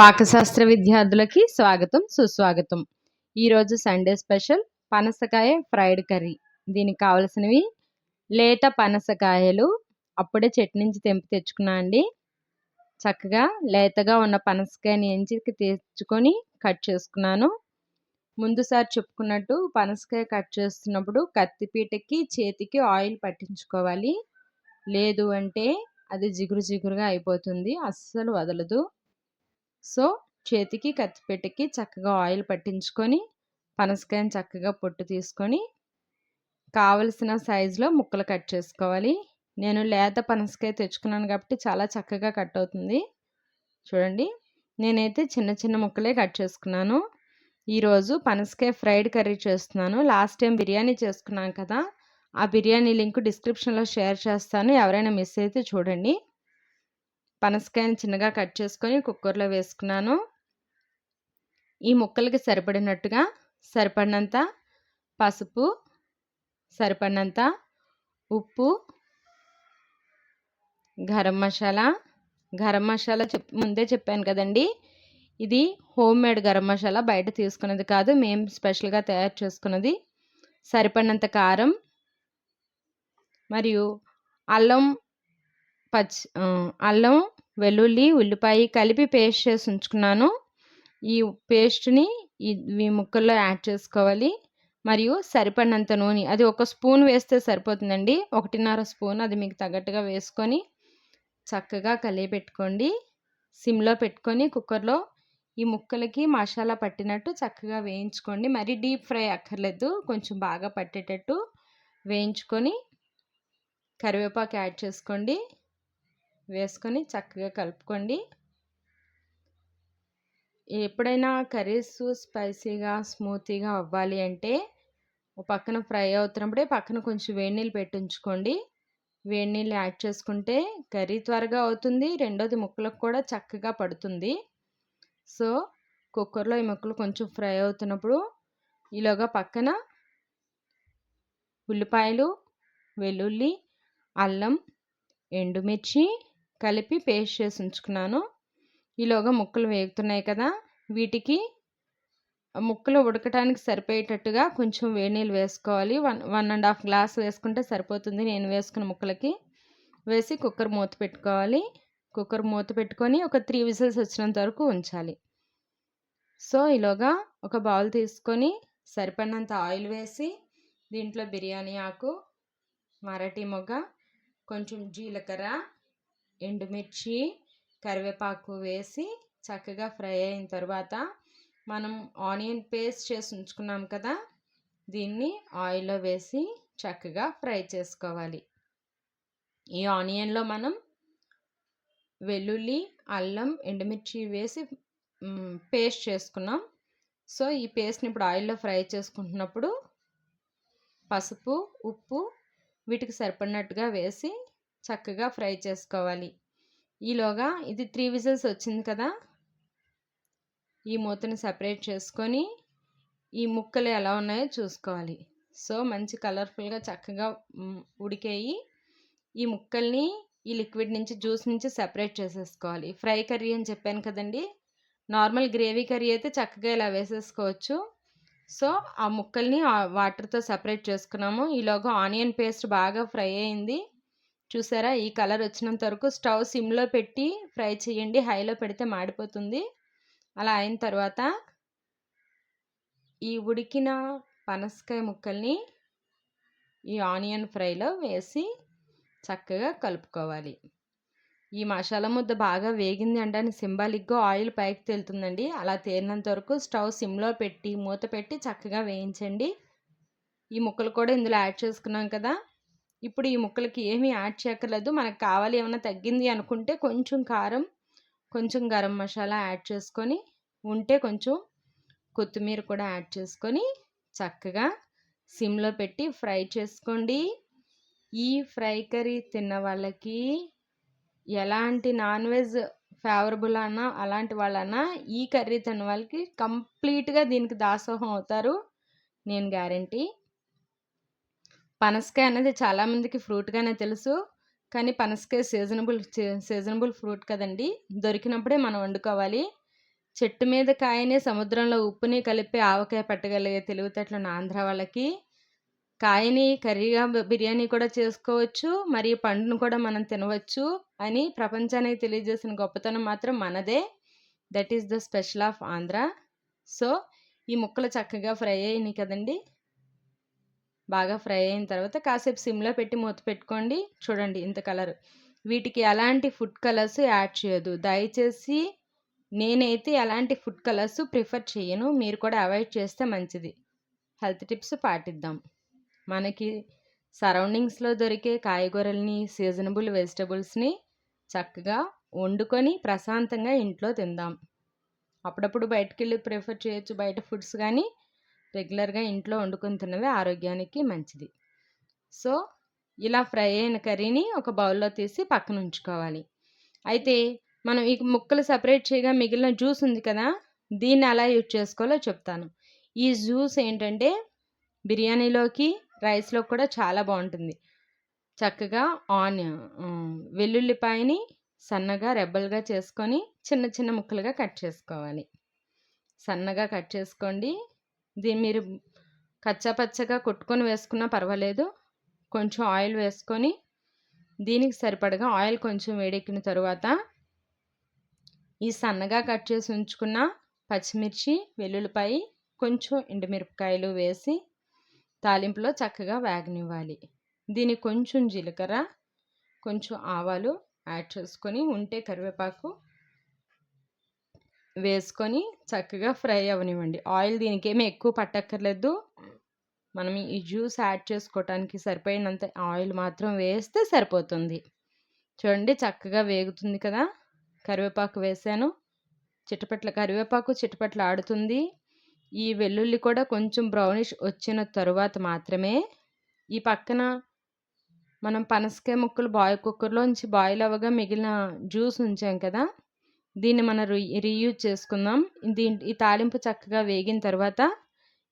పాకశాస్త్ర విద్యార్థులకి స్వాగతం సుస్వాగతం. ఈరోజు సండే స్పెషల్ పనసకాయ ఫ్రైడ్ కర్రీ. దీనికి కావలసినవి లేత పనసకాయలు అప్పుడే చెట్టు నుంచి తెంపి తెచ్చుకున్నా అండి. చక్కగా లేతగా ఉన్న పనసకాయని ఎంచికి తెచ్చుకొని కట్ చేసుకున్నాను. ముందుసారి చెప్పుకున్నట్టు పనసకాయ కట్ చేస్తున్నప్పుడు కత్తిపీటకి చేతికి ఆయిల్ పట్టించుకోవాలి. లేదు అంటే అది జిగురు జిగురుగా అయిపోతుంది అస్సలు వదలదు. సో చేతికి కత్తిపెట్టకి చక్కగా ఆయిల్ పట్టించుకొని పనసకాయని చక్కగా పొట్టు తీసుకొని కావలసిన సైజులో ముక్కలు కట్ చేసుకోవాలి. నేను లేత పనసకాయ తెచ్చుకున్నాను కాబట్టి చాలా చక్కగా కట్ అవుతుంది. చూడండి నేనైతే చిన్న చిన్న ముక్కలే కట్ చేసుకున్నాను. ఈరోజు పనసకాయ ఫ్రైడ్ కర్రీ చేస్తున్నాను. లాస్ట్ టైం బిర్యానీ చేసుకున్నాను కదా ఆ బిర్యానీ లింక్ డిస్క్రిప్షన్లో షేర్ చేస్తాను. ఎవరైనా మిస్ అయితే చూడండి. పనసకాయని చిన్నగా కట్ చేసుకొని కుక్కర్లో వేసుకున్నాను. ఈ ముక్కలకి సరిపడినట్టుగా సరిపడినంత పసుపు సరిపడినంత ఉప్పు గరం మసాలా. గరం మసాలా చెప్ ముందే చెప్పాను కదండి. ఇది హోమ్ మేడ్ గరం మసాలా బయట తీసుకున్నది కాదు మేము స్పెషల్గా తయారు చేసుకున్నది. సరిపడినంత కారం మరియు అల్లం పచ్చి అల్లం వెల్లుల్లి ఉల్లిపాయ కలిపి పేస్ట్ చేసి ఉంచుకున్నాను. ఈ పేస్ట్ని ఈ ముక్కల్లో యాడ్ చేసుకోవాలి. మరియు సరిపడినంత నూనె అది ఒక స్పూన్ వేస్తే సరిపోతుందండి. ఒకటిన్నర స్పూన్ అది మీకు తగ్గట్టుగా వేసుకొని చక్కగా కలిపెట్టుకోండి సిమ్లో పెట్టుకొని కుక్కర్లో ఈ ముక్కలకి మసాలా పట్టినట్టు చక్కగా వేయించుకోండి. మరి డీప్ ఫ్రై అక్కర్లేదు కొంచెం బాగా పట్టేటట్టు వేయించుకొని కరివేపాకు యాడ్ చేసుకోండి. వేసుకొని చక్కగా కలుపుకోండి. ఎప్పుడైనా కర్రీస్ స్పైసీగా స్మూతీగా అవ్వాలి అంటే పక్కన ఫ్రై అవుతున్నప్పుడే పక్కన కొంచెం వేడి నీళ్ళు పెట్టించుకోండి వేడి నీళ్ళు యాడ్ చేసుకుంటే కర్రీ త్వరగా అవుతుంది. రెండోది ముక్కలకు కూడా చక్కగా పడుతుంది. సో కుక్కర్లో ఈ ముక్కలు కొంచెం ఫ్రై అవుతున్నప్పుడు ఈలోగా పక్కన ఉల్లిపాయలు వెల్లుల్లి అల్లం ఎండుమిర్చి కలిపి పేస్ట్ చేసి ఉంచుకున్నాను. ఈలోగా ముక్కలు వేగుతున్నాయి కదా వీటికి ముక్కలు ఉడకటానికి సరిపోయేటట్టుగా కొంచెం వేడి నీళ్ళు వేసుకోవాలి. One one and half glass వేసుకుంటే సరిపోతుంది. నేను వేసుకున్న ముక్కలకి వేసి కుక్కర్ మూత పెట్టుకోవాలి. కుక్కర్ మూత పెట్టుకొని ఒక త్రీ విజిల్స్ వచ్చినంత వరకు ఉంచాలి. సో ఈలోగా ఒక బౌల్ తీసుకొని సరిపడినంత ఆయిల్ వేసి దీంట్లో బిర్యానీ ఆకు మరాఠీ మొగ్గ కొంచెం జీలకర్ర ఎండుమిర్చి కరివేపాకు వేసి చక్కగా ఫ్రై అయిన తర్వాత మనం ఆనియన్ పేస్ట్ చేసి ఉంచుకున్నాం కదా దీన్ని ఆయిల్లో వేసి చక్కగా ఫ్రై చేసుకోవాలి. ఈ ఆనియన్లో మనం వెల్లుల్లి అల్లం ఎండుమిర్చి వేసి పేస్ట్ చేసుకున్నాం. సో ఈ పేస్ట్ని ఇప్పుడు ఆయిల్లో ఫ్రై చేసుకుంటున్నప్పుడు పసుపు ఉప్పు వీటికి సరిపడినట్టుగా వేసి చక్కగా ఫ్రై చేసుకోవాలి. ఈలోగా ఇది త్రీ విజిల్స్ వచ్చింది కదా? ఈ మూతను సపరేట్ చేసుకొని ఈ ముక్కలు ఎలా ఉన్నాయో చూసుకోవాలి. సో మంచి కలర్ఫుల్గా చక్కగా ఉడికేయి ఈ ముక్కల్ని ఈ లిక్విడ్ నుంచి జ్యూస్ నుంచి సపరేట్ చేసేసుకోవాలి. ఫ్రై కర్రీ అని చెప్పాను కదండి? నార్మల్ గ్రేవీ కర్రీ అయితే చక్కగా ఇలా వేసేసుకోవచ్చు. సో ఆ ముక్కల్ని వాటర్తో సపరేట్ చేసుకున్నాము. ఈలోగా ఆనియన్ పేస్ట్ బాగా ఫ్రై అయింది. చూసారా? ఈ కలర్ వచ్చినంత వరకు స్టవ్ సిమ్లో పెట్టి ఫ్రై చేయండి. హైలో పెడితే మాడిపోతుంది. అలా అయిన తర్వాత ఈ ఉడికిన పనసకాయ ముక్కల్ని ఈ ఆనియన్ ఫ్రైలో వేసి చక్కగా కలుపుకోవాలి. ఈ మసాలా ముద్ద బాగా వేగింది అంటే సింబాలిక్గా ఆయిల్ పైకి తేలుతుందండి. అలా తేలినంత వరకు స్టవ్ సిమ్లో పెట్టి మూత పెట్టి చక్కగా వేయించండి. ఈ ముక్కలు కూడా ఇందులో యాడ్ చేసుకున్నాం కదా? ఇప్పుడు ఈ ముక్కలకి ఏమీ యాడ్ చేయక్కర్లేదు. మనకు కావాలి ఏమైనా తగ్గింది అనుకుంటే కొంచెం కారం కొంచెం గరం మసాలా యాడ్ చేసుకొని ఉంటే కొంచెం కొత్తిమీర కూడా యాడ్ చేసుకొని చక్కగా సిమ్లో పెట్టి ఫ్రై చేసుకోండి. ఈ ఫ్రై కర్రీ తిన్న వాళ్ళకి ఎలాంటి నాన్ వెజ్ ఫేవరబుల్ అన్నా అలాంటి వాళ్ళన్నా ఈ కర్రీ తిన్న వాళ్ళకి కంప్లీట్గా దీనికి దాసోహం అవుతారు. నేను గ్యారంటీ. పనసకాయ అనేది చాలామందికి ఫ్రూట్గానే తెలుసు. కానీ పనసకాయ సీజనబుల్ సీజనబుల్ ఫ్రూట్ కదండి. దొరికినప్పుడే మనం వండుకోవాలి. చెట్టు మీద కాయని సముద్రంలో ఉప్పుని కలిపి ఆవకాయ పట్టగలిగే తెలివితేటలు ఆంధ్ర వాళ్ళకి. కాయని కర్రీగా బిర్యానీ కూడా చేసుకోవచ్చు. మరియు పండును కూడా మనం తినవచ్చు అని ప్రపంచానికి తెలియజేసిన గొప్పతనం మాత్రం మనదే. That is the special of Andhra. So ఈ ముక్కలు చక్కగా ఫ్రై అయినాయి కదండి. బాగా ఫ్రై అయిన తర్వాత కాసేపు సిమ్లో పెట్టి మూత పెట్టుకోండి. చూడండి ఇంత కలర్. వీటికి ఎలాంటి ఫుడ్ కలర్స్ యాడ్ చేయదు దయచేసి నేనైతే ఎలాంటి ఫుడ్ కలర్స్ ప్రిఫర్ చేయను. మీరు కూడా అవాయిడ్ చేస్తే మంచిది. హెల్త్ టిప్స్ పాటిద్దాం. మనకి సరౌండింగ్స్లో దొరికే కాయగూరల్ని సీజనబుల్ వెజిటబుల్స్ని చక్కగా వండుకొని ప్రశాంతంగా ఇంట్లో తిందాం. అప్పుడప్పుడు బయటకు వెళ్ళి ప్రిఫర్ చేయొచ్చు బయట ఫుడ్స్ కానీ రెగ్యులర్గా ఇంట్లో వండుకుని తిన్నవి ఆరోగ్యానికి మంచిది. సో ఇలా ఫ్రై అయిన కర్రీని ఒక బౌల్లో తీసి పక్కన ఉంచుకోవాలి. అయితే మనం ఈ ముక్కలు సపరేట్ చేయగా మిగిలిన జ్యూస్ ఉంది కదా దీన్ని ఎలా యూజ్ చేసుకోవాలో చెప్తాను. ఈ జ్యూస్ ఏంటంటే బిర్యానీలోకి రైస్లో కూడా చాలా బాగుంటుంది. చక్కగా ఆనియన్ వెల్లుల్లిపాయని సన్నగా రెబ్బలుగా చేసుకొని చిన్న చిన్న ముక్కలుగా కట్ చేసుకోవాలి. సన్నగా కట్ చేసుకోండి. దీన్ని మీరు కచ్చాపచ్చగా కొట్టుకొని వేసుకున్నా పర్వాలేదు. కొంచెం ఆయిల్ వేసుకొని దీనికి సరిపడగా ఆయిల్ కొంచెం వేడెక్కిన తరువాత ఈ సన్నగా కట్ చేసి ఉంచుకున్న పచ్చిమిర్చి వెల్లుల్లిపాయ కొంచెం ఎండుమిరపకాయలు వేసి తాలింపులో చక్కగా వేగనివ్వాలి. దీనికి కొంచెం జీలకర్ర కొంచెం ఆవాలు యాడ్ చేసుకొని ఉంటే కరివేపాకు వేసుకొని చక్కగా ఫ్రై అవనివ్వండి ఆయిల్ దీనికి ఏమీ ఎక్కువ పట్టక్కర్లేదు. మనం ఈ జ్యూస్ యాడ్ చేసుకోవటానికి సరిపోయినంత ఆయిల్ మాత్రం వేస్తే సరిపోతుంది. చూడండి చక్కగా వేగుతుంది కదా. కరివేపాకు వేసాను. చిట్టపట్ల కరివేపాకు చిట్టపట్ల ఆడుతుంది. ఈ వెల్లుల్లి కూడా కొంచెం బ్రౌనిష్ వచ్చిన తరువాత మాత్రమే ఈ పక్కన మనం పనసకాయ ముక్కలు బాయ్ కుక్కర్లోంచి బాయిల్ అవ్వగా మిగిలిన జ్యూస్ ఉంచాం కదా. దీన్ని మనం రీయూజ్ చేసుకుందాం. దీని ఈ తాలింపు చక్కగా వేగిన తర్వాత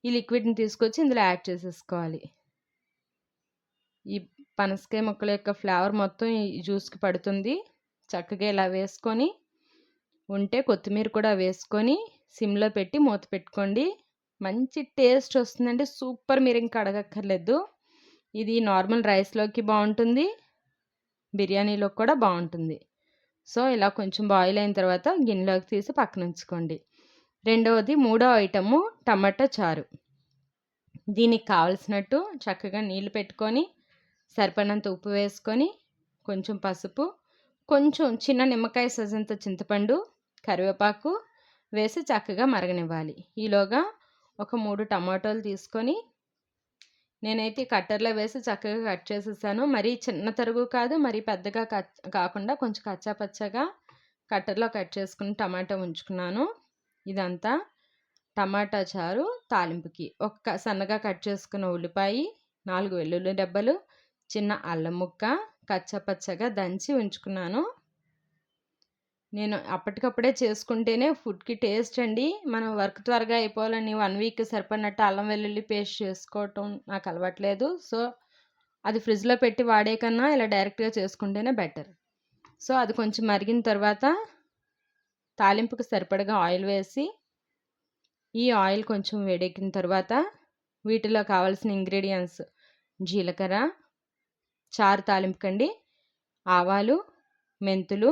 ఈ లిక్విడ్ని తీసుకొచ్చి ఇందులో యాడ్ చేసేసుకోవాలి. ఈ పనసకాయ ముక్కల యొక్క ఫ్లేవర్ మొత్తం ఈ జ్యూస్కి పడుతుంది. చక్కగా ఇలా వేసుకొని ఉంటే కొత్తిమీర కూడా వేసుకొని సిమ్లో పెట్టి మూత పెట్టుకోండి. మంచి టేస్ట్ వస్తుందండి. సూపర్. మీరు ఇంకా అడగక్కర్లేదు. ఇది నార్మల్ రైస్లోకి బాగుంటుంది. బిర్యానీలో కూడా బాగుంటుంది. సో ఇలా కొంచెం బాయిల్ అయిన తర్వాత గిన్నెలోకి తీసి పక్కన ఉంచుకోండి రెండవది మూడో ఐటము టమాటా చారు. దీనికి కావలసినట్టు చక్కగా నీళ్ళు పెట్టుకొని సరిపడినంత ఉప్పు వేసుకొని కొంచెం పసుపు కొంచెం చిన్న నిమ్మకాయ సజంత చింతపండు కరివేపాకు వేసి చక్కగా మరగనివ్వాలి. ఈలోగా ఒక మూడు టమాటోలు తీసుకొని నేనైతే కట్టర్లో వేసి చక్కగా కట్ చేసేసాను. మరీ చిన్న తరుగు కాదు మరీ పెద్దగా కాకుండా కొంచెం కచ్చా పచ్చగా కట్టర్లో కట్ చేసుకుని టమాటా ఉంచుకున్నాను. ఇదంతా టమాటా చారు తాలింపుకి. ఒక్క సన్నగా కట్ చేసుకున్న ఉల్లిపాయ నాలుగు వెల్లుల్లి డబ్బలు చిన్న అల్లం ముక్క కచ్చపచ్చగా దంచి ఉంచుకున్నాను. నేను అప్పటికప్పుడే చేసుకుంటేనే ఫుడ్కి టేస్ట్ అండి. మనం వర్క్ త్వరగా అయిపోవాలని వన్ వీక్ సరిపడినట్టు అల్లం వెల్లుల్లి పేస్ట్ చేసుకోవటం నాకు అలవాట్లేదు. సో అది ఫ్రిడ్జ్లో పెట్టి వాడే కన్నా ఇలా డైరెక్ట్గా చేసుకుంటేనే బెటర్. సో అది కొంచెం మరిగిన తర్వాత తాలింపుకి సరిపడగా ఆయిల్ వేసి ఈ ఆయిల్ కొంచెం వేడెక్కిన తర్వాత వీటిలో కావాల్సిన ఇంగ్రీడియంట్స్ జీలకర్ర చారు తాలింపుకండి ఆవాలు మెంతులు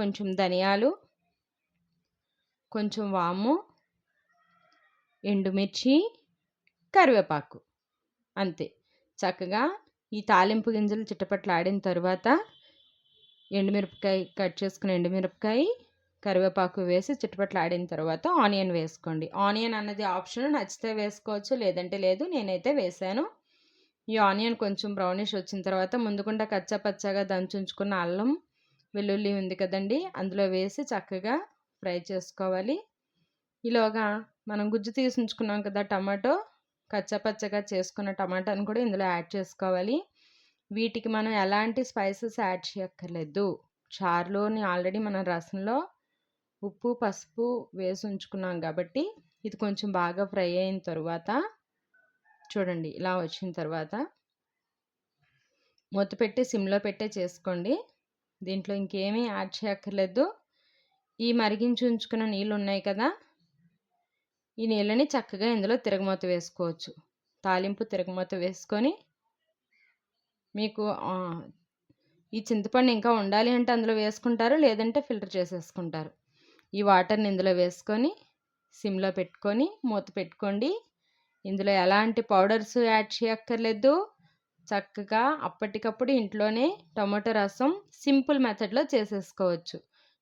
కొంచెం ధనియాలు కొంచెం వాము ఎండుమిర్చి కరివేపాకు. అంతే. చక్కగా ఈ తాలింపు గింజలు చిట్టపట్లు ఆడిన తర్వాత ఎండుమిరపకాయ కట్ చేసుకుని ఎండుమిరపకాయ కరివేపాకు వేసి చిట్టపట్లు ఆడిన తర్వాత ఆనియన్ వేసుకోండి. ఆనియన్ అన్నది ఆప్షన్ నచ్చితే వేసుకోవచ్చు లేదంటే లేదు నేనైతే వేసాను. ఈ ఆనియన్ కొంచెం బ్రౌనిష్ వచ్చిన తర్వాత ముందుకుండా కచ్చా పచ్చగా దంచుంచుకున్న అల్లం వెల్లుల్లి ఉంది కదండి అందులో వేసి చక్కగా ఫ్రై చేసుకోవాలి. ఈలోగా మనం గుజ్జు తీసి ఉంచుకున్నాం కదా టమాటో కచ్చపచ్చగా చేసుకున్న టమాటాను కూడా ఇందులో యాడ్ చేసుకోవాలి. వీటికి మనం ఎలాంటి స్పైసెస్ యాడ్ చేయక్కర్లేదు. చారులోని ఆల్రెడీ మన రసంలో ఉప్పు పసుపు వేసి ఉంచుకున్నాం కాబట్టి ఇది కొంచెం బాగా ఫ్రై అయిన తర్వాత చూడండి ఇలా వచ్చిన తర్వాత మూత పెట్టి సిమ్లో పెట్టే చేసుకోండి. దీంట్లో ఇంకేమీ యాడ్ చేయక్కర్లేదు. ఈ మరిగించి ఉంచుకున్న నీళ్ళు ఉన్నాయి కదా ఈ నీళ్ళని చక్కగా ఇందులో తిరగమూత వేసుకోవచ్చు. తాలింపు తిరగమూత వేసుకొని మీకు ఈ చింతపండు ఇంకా ఉండాలి అంటే అందులో వేసుకుంటారు లేదంటే ఫిల్టర్ చేసేసుకుంటారు. ఈ వాటర్ని ఇందులో వేసుకొని సిమ్లో పెట్టుకొని మూత పెట్టుకోండి. ఇందులో ఎలాంటి పౌడర్స్ యాడ్ చేయక్కర్లేదు. చక్కగా అప్పటికప్పుడు ఇంట్లోనే టమాటో రసం సింపుల్ మెథడ్లో చేసేసుకోవచ్చు.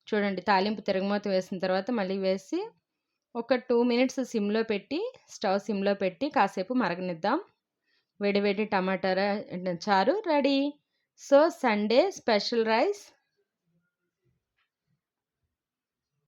చూడండి తాలింపు తిరగమూత వేసిన తర్వాత మళ్ళీ వేసి ఒక టూ మినిట్స్ సిమ్లో పెట్టి స్టవ్ సిమ్లో పెట్టి కాసేపు మరగనిద్దాం. వేడి వేడి టమాటా చారు ready. So Sunday special rice